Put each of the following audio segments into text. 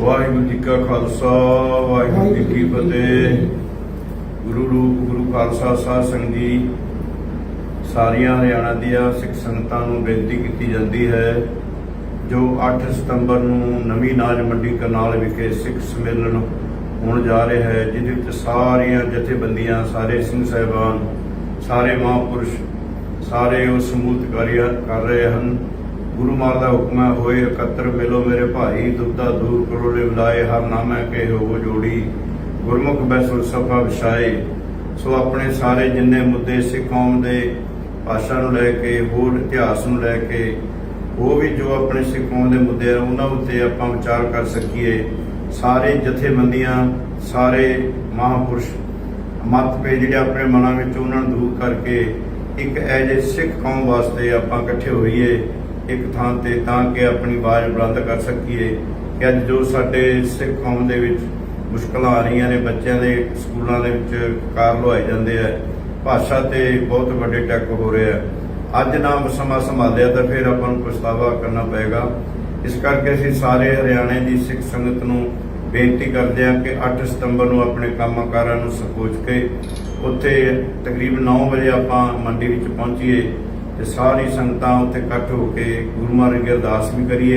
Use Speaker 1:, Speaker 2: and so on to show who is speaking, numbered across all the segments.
Speaker 1: ਵਾਹਿਗੁਰੂ ਜੀ ਕਾ ਖਾਲਸਾ, ਵਾਹਿਗੁਰੂ ਜੀ ਕੀ ਫਤਿਹ। ਗੁਰੂ ਰੂਪ, ਗੁਰੂ ਖਾਲਸਾ ਸਾਹਿਬ ਸੰਗਤ ਜੀ ਸਾਰੀਆਂ ਹਰਿਆਣਾ ਦੀਆਂ ਸਿੱਖ ਸੰਗਤਾਂ ਨੂੰ ਬੇਨਤੀ ਕੀਤੀ ਜਾਂਦੀ ਹੈ, ਜੋ 8 ਸਤੰਬਰ ਨੂੰ ਨਵੀਂ ਨਾਜ ਮੰਡੀ ਕਰਨਾਲ ਵਿਖੇ ਸਿੱਖ ਸੰਮੇਲਨ ਹੋਣ ਜਾ ਰਿਹਾ ਹੈ, ਜਿਹਦੇ ਵਿੱਚ ਸਾਰੀਆਂ ਜਥੇਬੰਦੀਆਂ, ਸਾਰੇ ਸਿੰਘ ਸਾਹਿਬਾਨ, ਸਾਰੇ ਮਹਾਂਪੁਰਸ਼, ਸਾਰੇ ਉਹ ਸਮੂਹਤ ਕਾਰਿਆ ਕਰ ਰਹੇ ਹਨ। ਗੁਰੂ ਮਾਰ ਦਾ ਹੁਕਮ ਹੋਏ ਇਕੱਤਰ ਮਿਲੋ ਮੇਰੇ ਭਾਈ, ਦੁੱਧਾ ਦੂਰ ਕਰੋ ਲੈ ਬੁਲਾਏ ਹਰ ਨਾਮੈ ਕੇ ਹੋ ਜੋੜੀ। ਗੁਰਮੁਖ ਬੈਸੁਰ ਸਫਾ ਵਿਛਾਏ, ਸੋ ਆਪਣੇ ਸਾਰੇ ਜਿੰਨੇ ਮੁੱਦੇ ਸਿੱਖ ਕੌਮ ਦੇ ਭਾਸ਼ਾ ਨੂੰ ਲੈ ਕੇ, ਹੋਰ ਇਤਿਹਾਸ ਨੂੰ ਲੈ ਕੇ, ਉਹ ਵੀ ਜੋ ਆਪਣੇ ਸਿੱਖ ਕੌਮ ਦੇ ਮੁੱਦੇ ਆ, ਉਹਨਾਂ ਉੱਤੇ ਆਪਾਂ ਵਿਚਾਰ ਕਰ ਸਕੀਏ। ਸਾਰੇ ਜਥੇਬੰਦੀਆਂ, ਸਾਰੇ ਮਹਾਂਪੁਰਸ਼ ਮਤਭੇਦ ਜਿਹੜੇ ਆਪਣੇ ਮਨਾਂ ਵਿੱਚ ਉਹਨਾਂ ਨੂੰ ਦੂਰ ਕਰਕੇ, ਇੱਕ ਐਜੇ ਸਿੱਖ ਕੌਮ ਵਾਸਤੇ ਆਪਾਂ ਇਕੱਠੇ ਹੋਈਏ ਇੱਕ ਥਾਂ ਤੇ ਤਾਂ ਕਿ ਆਪਣੀ ਆਵਾਜ਼ ਬੁਲੰਦ ਕਰ ਸਕੀਏ ਕਿ ਅੱਜ ਜੋ ਸਾਡੇ ਸਿੱਖ ਕੌਮ ਦੇ ਵਿੱਚ ਮੁਸ਼ਕਲਾਂ ਆ ਰਹੀਆਂ ਨੇ, ਬੱਚਿਆਂ ਦੇ ਸਕੂਲਾਂ ਦੇ ਵਿੱਚ ਕਾਰ ਲਵਾਏ ਜਾਂਦੇ ਆ, ਭਾਸ਼ਾ ਤੇ ਬਹੁਤ ਵੱਡੇ ਟੈਕ ਹੋ ਰਹੇ ਆ। ਅੱਜ ਨਾ ਸਮਾਂ ਸੰਭਾਲਿਆ ਤਾਂ ਫਿਰ ਆਪਾਂ ਨੂੰ ਪਛਤਾਵਾ ਕਰਨਾ ਪਏਗਾ। ਇਸ ਕਰਕੇ ਅਸੀਂ ਸਾਰੇ ਹਰਿਆਣੇ ਦੀ ਸਿੱਖ ਸੰਗਤ ਨੂੰ ਬੇਨਤੀ ਕਰਦੇ ਹਾਂ ਕਿ 8 ਸਤੰਬਰ ਨੂੰ ਆਪਣੇ ਕੰਮਕਾਰਾਂ ਨੂੰ ਸਪੋਚ ਕੇ ਉੱਥੇ ਤਕਰੀਬਨ 9 ਵਜੇ ਆਪਾਂ ਮੰਡੀ ਵਿੱਚ ਪਹੁੰਚੀਏ। ਤੇ ਸਾਰੀ ਸੰਗਤਾਂ ਉੱਥੇ ਇਕੱਠ ਹੋ ਕੇ ਗੁਰੂ ਮਹਾਰਾਜ ਦੀ ਅਰਦਾਸ ਵੀ ਕਰੀਏ,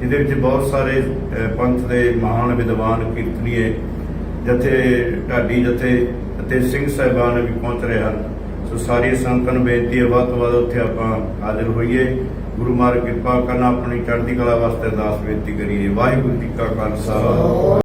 Speaker 1: ਜਿਹਦੇ ਵਿੱਚ ਬਹੁਤ ਸਾਰੇ ਪੰਥ ਦੇ ਮਹਾਨ ਵਿਦਵਾਨ ਕੀਰਤਨੀਏ ਜਥੇ ਢਾਡੀ ਜਥੇ ਅਤੇ ਸਿੰਘ ਸਾਹਿਬਾਨ ਵੀ ਪਹੁੰਚ ਰਹੇ ਹਨ। ਸੋ ਸਾਰੀ ਸੰਗਤਾਂ ਨੂੰ ਬੇਨਤੀ ਹੈ, ਵੱਧ ਤੋਂ ਵੱਧ ਉੱਥੇ ਆਪਾਂ ਹਾਜ਼ਰ ਹੋਈਏ। ਗੁਰੂ ਮਹਾਰਾਜ ਕਿਰਪਾ ਕਰਨਾ ਆਪਣੀ ਚੜ੍ਹਦੀ ਕਲਾ ਵਾਸਤੇ ਅਰਦਾਸ ਬੇਨਤੀ ਕਰੀਏ। ਵਾਹਿਗੁਰੂ ਜੀ ਕਾ ਖਾਲਸਾ।